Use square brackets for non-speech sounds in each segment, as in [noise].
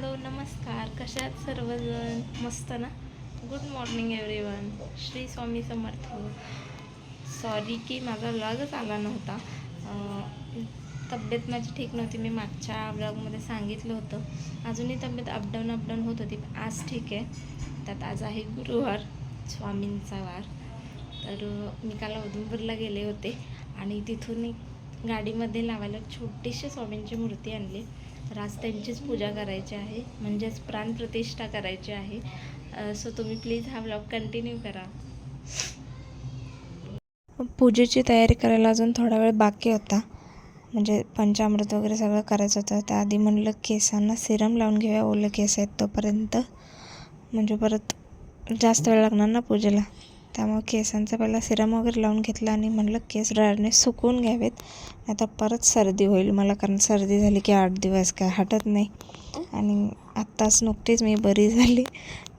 Hello नमस्कार. कशात सर्वजण? मस्त ना? Good morning everyone Shri Swami Samarth. Sorry की माझा व्लॉगच आला नव्हता. तब्येत माझी ठीक नव्हती. मी मागच्या व्लॉगमध्ये सांगितलं होतं. अजूनही तब्येत अपडाऊन अपडाऊन होत होती आज ठीक आहे. त्यात आज आहे गुरुवार स्वामींचा वार. तर मी काल औदुंबरला गेले होते आणि तिथून गाडीमध्ये लावायला छोटीशी स्वामींची मूर्ती आणली. तर आज त्यांचीच पूजा करायची आहे म्हणजेच प्राणप्रतिष्ठा करायची आहे. सो तुम्ही प्लीज हा ब्लॉग कंटिन्यू करा. पूजेची तयारी करायला अजून थोडा वेळ बाकी होता. म्हणजे पंचामृत वगैरे सगळं करायचं होतं. त्याआधी म्हणलं केसांना सिरम लावून घेऊया ओले केस आहेत तोपर्यंत. म्हणजे परत जास्त वेळ लागणार ना पूजेला. त्यामुळे केसांचा पहिला सिरम वगैरे लावून घेतला आणि म्हणलं केस ड्रायरने सुकवून घ्यावेत. आता परत सर्दी होईल मला कारण सर्दी झाली की आठ दिवस काय हटत नाही. आणि आत्ताच नुकतीच मी बरी झाली.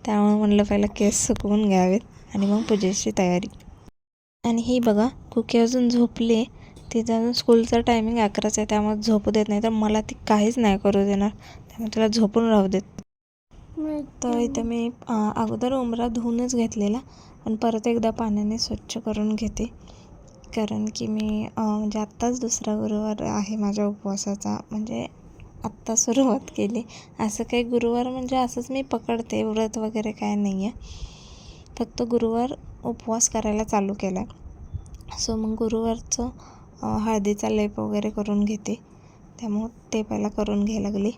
त्यामुळे म्हणलं पहिलं केस सुकवून घ्यावेत आणि मग पूजेची तयारी. आणि ही बघा कुकी अजून झोपली तिचं अजून स्कूलचं टायमिंग अकराच आहे. त्यामुळे झोपू देत नाही. तर मला ती काहीच नाही करू देणार. त्यामुळे तिला झोपून राहू देत. तर इथं मी अगोदर उमरा धुवूनच घेतलेला. पण परत एकदा पाण्याने स्वच्छ करून घेते. कारण की मी म्हणजे आत्ताच दुसरा गुरुवार आहे माझ्या उपवासाचा. म्हणजे आत्ता सुरुवात केली. असं काही गुरुवार म्हणजे असंच मी पकडते व्रत वगैरे काय नाही आहे फक्त गुरुवार उपवास करायला चालू केला सो मग गुरुवारचं हळदीचा लेप वगैरे करून घेते. त्यामुळं ते पहिला करून घ्यायला लागली.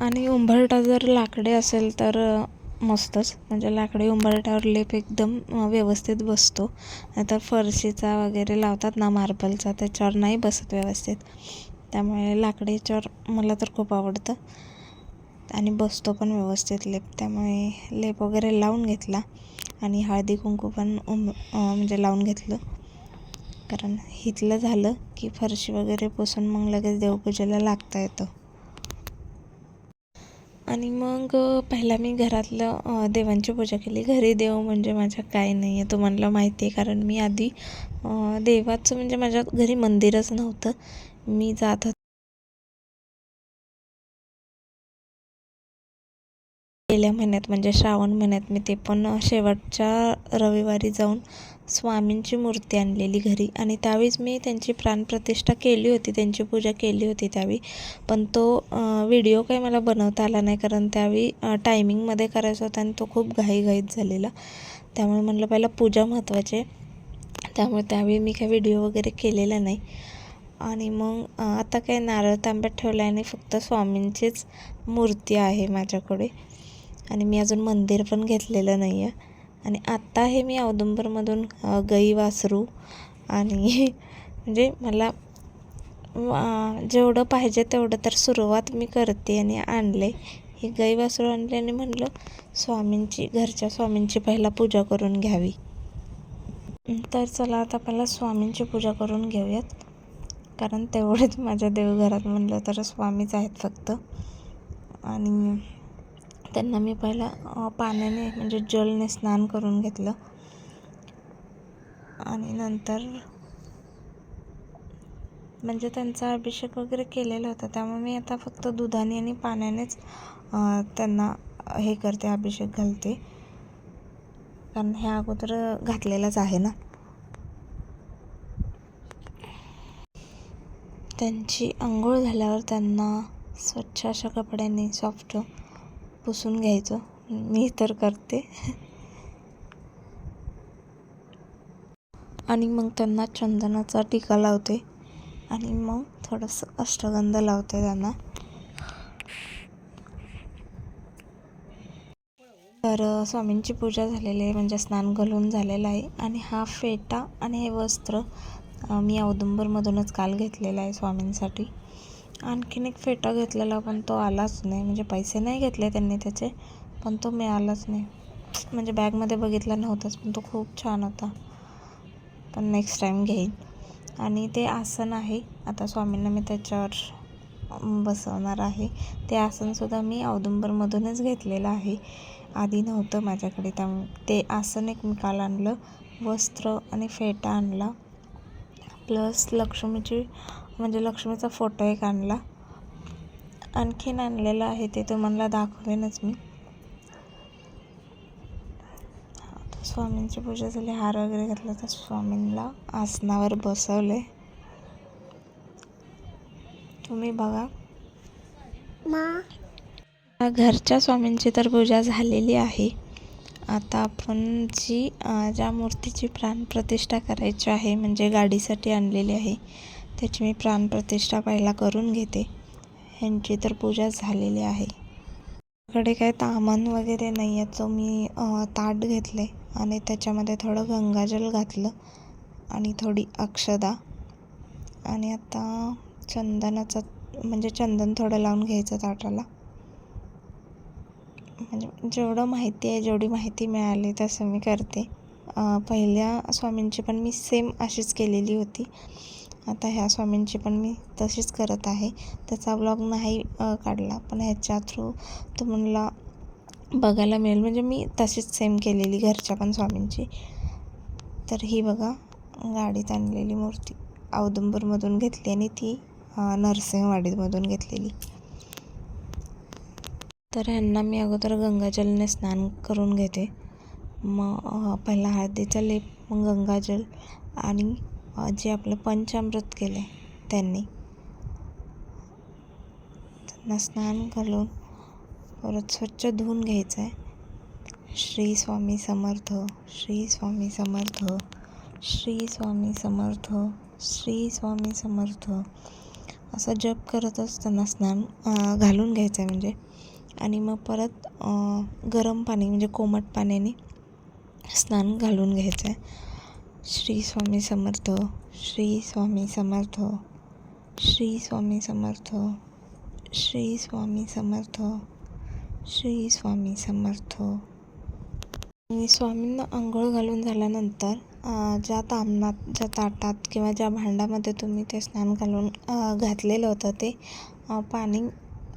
आणि उंबरठा जर लाकडे असेल तर मस्तच. म्हणजे लाकडी उंबरठ्यावर लेप एकदम व्यवस्थित बसतो. नाहीतर फरशीचा वगैरे लावतात ना मार्बलचा त्याच्यावर नाही बसत व्यवस्थित. त्यामुळे लाकडी याच्यावर मला तर खूप आवडतं. आणि बसतो पण व्यवस्थित लेप. त्यामुळे लेप वगैरे लावून घेतला. आणि हळदी कुंकू पण उम म्हणजे लावून घेतलं. कारण हिथलं झालं की फरशी वगैरे पुसून मग लगेच देवपूजेला लागता येतं. आणि मग पहिला मी घरातलं देवांची पूजा केली. घरी देव म्हणजे माझ्या काय नाही आहे तुम्हाला माहिती आहे कारण मी आधी देवाचं म्हणजे माझ्या घरी मंदिरच नव्हतं. मी जात गेल्या महिन्यात म्हणजे श्रावण महिन्यात मी ते पण शेवटच्या रविवारी जाऊन स्वामींची मूर्ती आणलेली घरी. आणि त्यावेळीच मी त्यांची प्राणप्रतिष्ठा केली होती त्यांची पूजा केली होती त्यावेळी. पण तो व्हिडिओ काही मला बनवता आला नाही कारण त्यावेळी टायमिंगमध्ये करायचा होता आणि तो खूप घाईघाईत झालेला. त्यामुळे म्हणलं पहिला पूजा महत्त्वाची आहे. त्यामुळे त्यावेळी मी काही व्हिडिओ वगैरे केलेला नाही. आणि मग आता काय नारळ तांब्यात ठेवला आणि फक्त स्वामींचीच मूर्ती आहे माझ्याकडे. आणि मी अजून मंदिर पण घेतलेलं नाही आहे आणि आत्ता हे मी औदुंबरमधून गई गाई वासरू आणि [laughs] म्हणजे मला वा- जेवढं पाहिजे तेवढं तर सुरुवात मी करते आणि आणले. ही गाई वासरू आणले आणि म्हणलं स्वामींची घरच्या स्वामींची पहिला पूजा करून घ्यावी. तर चला आता पहिला स्वामींची पूजा करून घेऊयात. कारण तेवढेच माझ्या देवघरात म्हणलं तर स्वामीच आहेत फक्त. आणि त्यांना मी पहिला पाण्याने म्हणजे जलने स्नान करून घेतलं. आणि नंतर म्हणजे त्यांचा अभिषेक वगैरे केलेला होता. त्यामुळे मी आता फक्त दुधाने आणि पाण्यानेच त्यांना हे करते अभिषेक घालते. कारण हे अगोदर घातलेलंच आहे ना. त्यांची आंघोळ झाल्यावर त्यांना स्वच्छ अशा कपड्यांनी सॉफ्ट पुसून घ्यायचं. मी तर करते. आणि मग त्यांना चंदनाचा टिका लावते. आणि मग थोडंसं अष्टगंध लावते त्यांना. तर स्वामींची पूजा झालेली आहे. म्हणजे स्नान घालून झालेलं आहे. आणि हा फेटा आणि हे वस्त्र मी औदुंबरमधूनच काल घेतलेला आहे स्वामींसाठी. आणखीन एक फेटा घेतलेला पण तो आलाच नाही. म्हणजे पैसे नाही घेतले त्यांनी त्याचे पण तो मिळालाच नाही. म्हणजे बॅगमध्ये बघितला नव्हताच पण तो खूप छान होता. पण नेक्स्ट टाईम घेईन. आणि ते आसन आहे. आता स्वामींना मी त्याच्यावर बसवणार आहे. ते आसनसुद्धा मी औदुंबरमधूनच घेतलेलं आहे. आधी नव्हतं माझ्याकडे त्यामुळे ते आसन एक मी काल आणलं. वस्त्र आणि फेटा आणला. प्लस लक्ष्मीची म्हणजे लक्ष्मीचा फोटो एक आणला. आणखीन आणलेलं आहे ते तुम्हाला दाखवेनच मी. स्वामींची पूजा झाली. हार वगैरे घातला तर स्वामींना आसनावर बसवले. तुम्ही बघा. आता घरच्या स्वामींची तर पूजा झालेली आहे. आता आपण जी ज्या मूर्तीची प्राणप्रतिष्ठा करायची आहे म्हणजे गाडीसाठी आणलेली आहे त्याची मी प्राणप्रतिष्ठा पहिला करून घेते. ह्यांची तर पूजा झालेली आहे. कडे काय तामण वगैरे नाही आहे तो मी ताट घेतले आणि त्याच्यामध्ये थोडं गंगाजल घातलं आणि थोडी अक्षदा. आणि आता चंदनाचं म्हणजे चंदन थोडं लावून घ्यायचं ताटाला. म्हणजे जेवढं माहिती आहे जेवढी माहिती मिळाली तसं मी करते. पहिल्या स्वामींची पण मी सेम अशीच केलेली होती. आता ह्या स्वामींची पण मी तशीच करत आहे. त्याचा ब्लॉग नाही काढला. पण ह्याच्या थ्रू तुम्हाला बघायला मिळेल. म्हणजे मी तशीच सेम केलेली घरच्या पण स्वामींची. तर ही बघा गाडीत आणलेली मूर्ती. औदुंबरमधून घेतली आणि ती नरसिंहवाडीमधून घेतलेली. तर ह्यांना मी अगोदर गंगाजलने स्नान करून घेते. मग पहिला हळदीचा लेप मग गंगाजल आणि जे आपलं पंचामृत केलं आहे त्यांनी. त्यांना स्नान घालून परत स्वच्छ धुवून घ्यायचं आहे श्री स्वामी समर्थ श्री स्वामी समर्थ श्री स्वामी समर्थ श्री स्वामी समर्थ. असं जप करतच त्यांना स्नान घालून घ्यायचं आहे म्हणजे. आणि मग परत गरम पाणी म्हणजे कोमट पाण्याने स्नान घालून घ्यायचं आहे श्री स्वामी समर्थ श्री स्वामी समर्थ श्री स्वामी समर्थ श्री स्वामी समर्थ श्री स्वामी समर्थ. आणि स्वामींना आंघोळ घालून झाल्यानंतर ज्या तामनात ज्या ताटात किंवा ज्या भांड्यामध्ये तुम्ही ते स्नान घालून घातलेलं होतं ते पाणी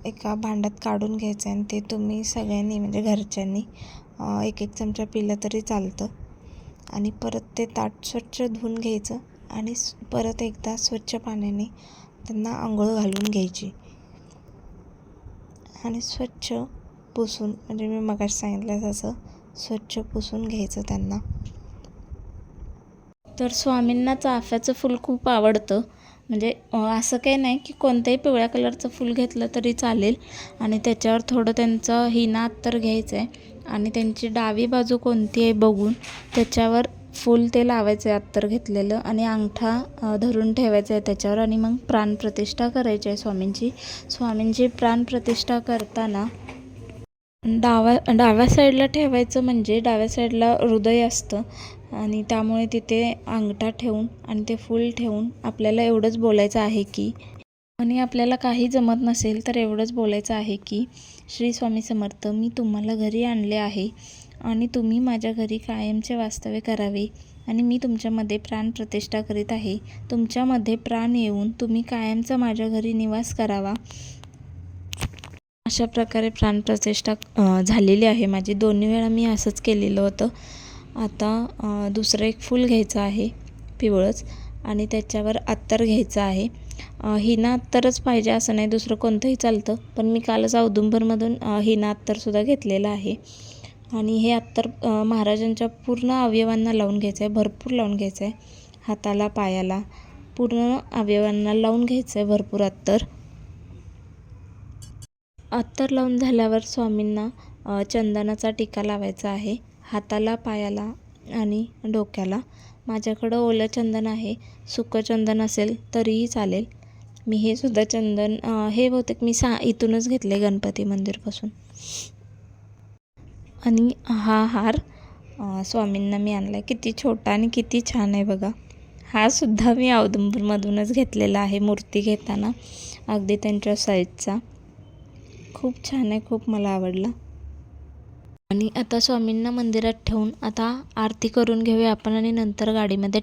एका भांड्यात काढून घ्यायचं आहे आणि ते तुम्ही सगळ्यांनी म्हणजे घरच्यांनी एक एक चमचा पिलं तरी चालतं. आणि परत ते ताट स्वच्छ धुवून घ्यायचं आणि परत एकदा स्वच्छ पाण्याने त्यांना आंघोळ घालून घ्यायची. आणि स्वच्छ पुसून म्हणजे मी मगाशी सांगितलं तसं स्वच्छ पुसून घ्यायचं त्यांना. तर स्वामींना चाफ्याचं फूल खूप आवडतं. म्हणजे असं काही नाही की कोणत्याही पिवळ्या कलरचं फूल घेतलं तरी चालेल. आणि त्याच्यावर थोडं त्यांचं हिना अत्तर घ्यायचं आहे आणि त्यांची डावी बाजू कोणती आहे बघून त्याच्यावर फूल ते लावायचं आहे अत्तर घेतलेलं. आणि अंगठा धरून ठेवायचा आहे त्याच्यावर. आणि मग प्राणप्रतिष्ठा करायची आहे स्वामींची. स्वामींची प्राणप्रतिष्ठा करताना डाव्या डाव्या साईडला ठेवायचं म्हणजे डाव्या साईडला हृदय असतं. आणि त्यामुळे तिथे अंगठा ठेवून आणि ते फूल ठेवून आपल्याला एवढंच बोलायचं आहे की आणि आपल्याला काही जमत नसेल तर एवढंच बोलायचं आहे की श्री स्वामी समर्थ मी तुम्हाला घरी आणले आहे आणि तुम्ही माझ्या घरी कायमचे वास्तव्य करावे आणि मी तुमच्यामध्ये प्राण प्रतिष्ठा करीत आहे. तुमच्यामध्ये प्राण येऊन तुम्ही कायमचा माझ्या घरी निवास करावा. अशा प्रकारे प्राणप्रतिष्ठा प्रतिष्ठा झालेली आहे. माझी दोन्ही वेळा मी असंच केलेलं होतं. आता दुसरं एक फूल घ्यायचं आहे पिवळंच आणि त्याच्यावर अत्तर घ्यायचं आहे. अ, हिना अत्तरच पाहिजे असं नाही दुसरं कोणतंही चालतं पण मी कालच औदुंबरमधून अ, हिना अत्तरसुद्धा घेतलेलं आहे. आणि हे अत्तर महाराजांच्या पूर्ण अवयवांना लावून घ्यायचं आहे भरपूर लावून घ्यायचं आहे हाताला पायाला पूर्ण अवयवांना लावून घ्यायचं आहे भरपूर अत्तर. अत्तर लावून झाल्यावर स्वामींना चंदनाचा टिका लावायचा आहे. हाताला पायाला आणि डोक्याला. माझ्याकडं ओलं चंदन आहे. सुकं चंदन असेल तरीही चालेल. मी हे सुद्धा चंदन हे बहुतेक मी सा इथूनच घेतले गणपती मंदिरपासून. आणि हा हार स्वामींना मी आणला आहे किती छोटा आणि किती छान आहे बघा. हा सुद्धा मी औदुंबूरमधूनच घेतलेला आहे मूर्ती घेताना. अगदी त्यांच्या साईजचा खूप छान आहे खूप मला आवडला. आणि आता स्वामींना मंदिरात ठेवून आता आरती करून घेऊया आपण आणि नंतर गाडीमध्ये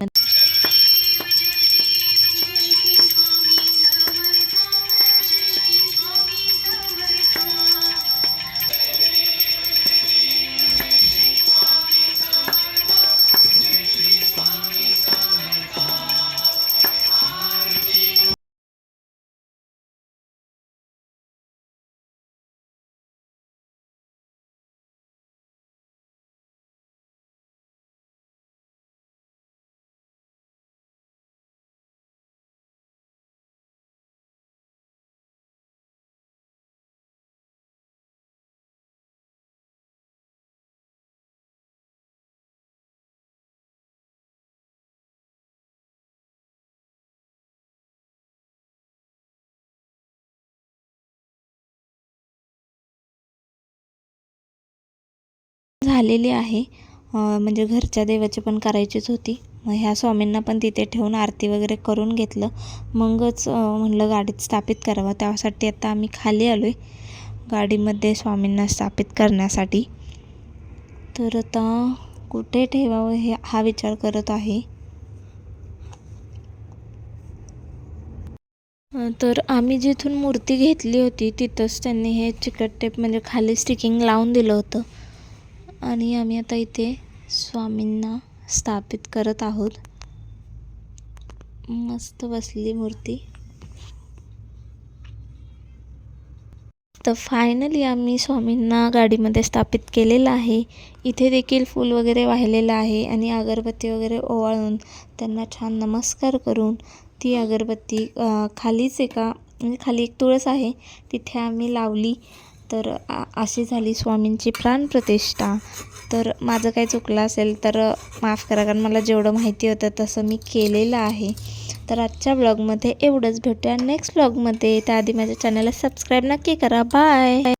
झालेली आहे. म्हणजे घरच्या देवाची पण करायचीच होती. मग ह्या स्वामींना पण तिथे ठेवून आरती वगैरे करून घेतलं. मगच म्हणलं गाडीत स्थापित करावं. त्यासाठी आता आम्ही खाली आलो आहे गाडीमध्ये स्वामींना स्थापित करण्यासाठी. तर आता कुठे ठेवावं हे हा विचार करत आहे. तर आम्ही जिथून मूर्ती घेतली होती तिथंच त्यांनी हे चिकट टेप म्हणजे खाली स्टिकिंग लावून दिलं होतं. आणि आम्ही आता इथे स्वामींना स्थापित करत आहोत. मस्त बसली मूर्ती. तर फायनली आम्ही स्वामींना गाडीमध्ये स्थापित केलेलं आहे. इथे देखील फूल वगैरे वाहिलेलं आहे आणि अगरबत्ती वगैरे ओवाळून त्यांना छान नमस्कार करून ती अगरबत्ती खालीच एका म्हणजे खाली एक तुळस आहे. तिथे आम्ही लावली. तर अशी झाली स्वामींची प्राणप्रतिष्ठा. तर माझं काही चुकलं असेल तर माफ करा कारण मला जेवढं माहिती होतं तसं मी केलेलं आहे. तर आजच्या ब्लॉगमध्ये एवढंच. भेटूया नेक्स्ट ब्लॉगमध्ये त्याआधी माझ्या चॅनलला सबस्क्राईब नक्की करा. बाय